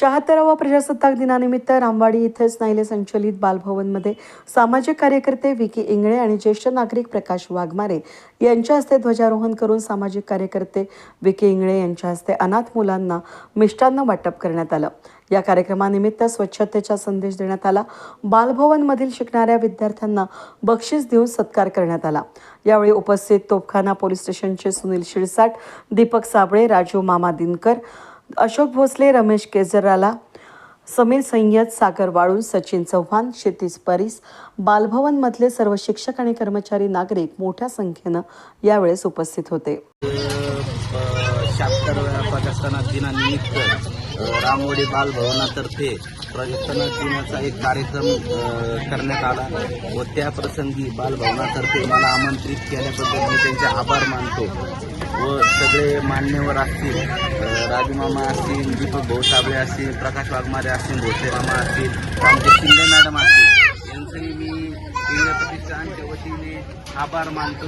शहात्तरावा प्रजासत्ताक दिनानिमित्त रामवाडी इथे स्नायले संचलित बालभवनमध्ये सामाजिक कार्यकर्ते विकी इंगळे आणि ज्येष्ठ नागरिक प्रकाश वाघमारे यांच्या हस्ते ध्वजारोहण करून सामाजिक कार्यकर्ते विकी इंगळे यांच्या हस्ते अनाथ मुलांना मिष्टान्न वाटप करण्यात आलं. या कार्यक्रमानिमित्त स्वच्छतेचा संदेश देण्यात आला. बालभवनमधील शिकणाऱ्या विद्यार्थ्यांना बक्षीस देऊन सत्कार करण्यात आला. यावेळी उपस्थित तोपखाना पोलीस स्टेशनचे सुनील शिरसाट दीपक साबळे राजू मामा दिनकर अशोक भोसले रमेश केजराला समीर सय्यद सागर वाळून सचिन चव्हाण क्षितिज परीस बालभवनमधले सर्व शिक्षक आणि कर्मचारी नागरिक मोठ्या संख्येनं यावेळेस उपस्थित होते. दिनानिमित्त रामवडी बालभवनातर्फे प्रजासत्ताक दिनाचा एक कार्यक्रम करण्यात आला व त्या प्रसंगी बालभवनातर्फे मला आमंत्रित केल्याबद्दल मी त्यांचे आभार मानतो. व सगळे मान्यवर असतील राजमामा राजूमामा असतील दीपक भाऊ साबळे असतील प्रकाश वाघमारे असतील भोसले मामा असतील आमचे शिंदे मॅडम असतील यांचंही मी इंग्रज प्रतिष्ठानच्या वतीने आभार मानतो.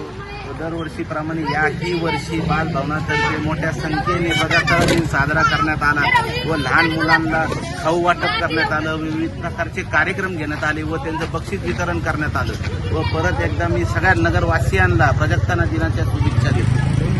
व दरवर्षीप्रमाणे याही वर्षी बालभवनातर्फे मोठ्या संख्येने प्रजासत्ताक दिन साजरा करण्यात आला व लहान मुलांना खाऊ वाटप करण्यात आलं विविध प्रकारचे कार्यक्रम घेण्यात आले व त्यांचं बक्षीस वितरण करण्यात आलं. व परत एकदा मी सगळ्या नगरवासियांना प्रजासत्ताक दिनाच्या शुभेच्छा देतो.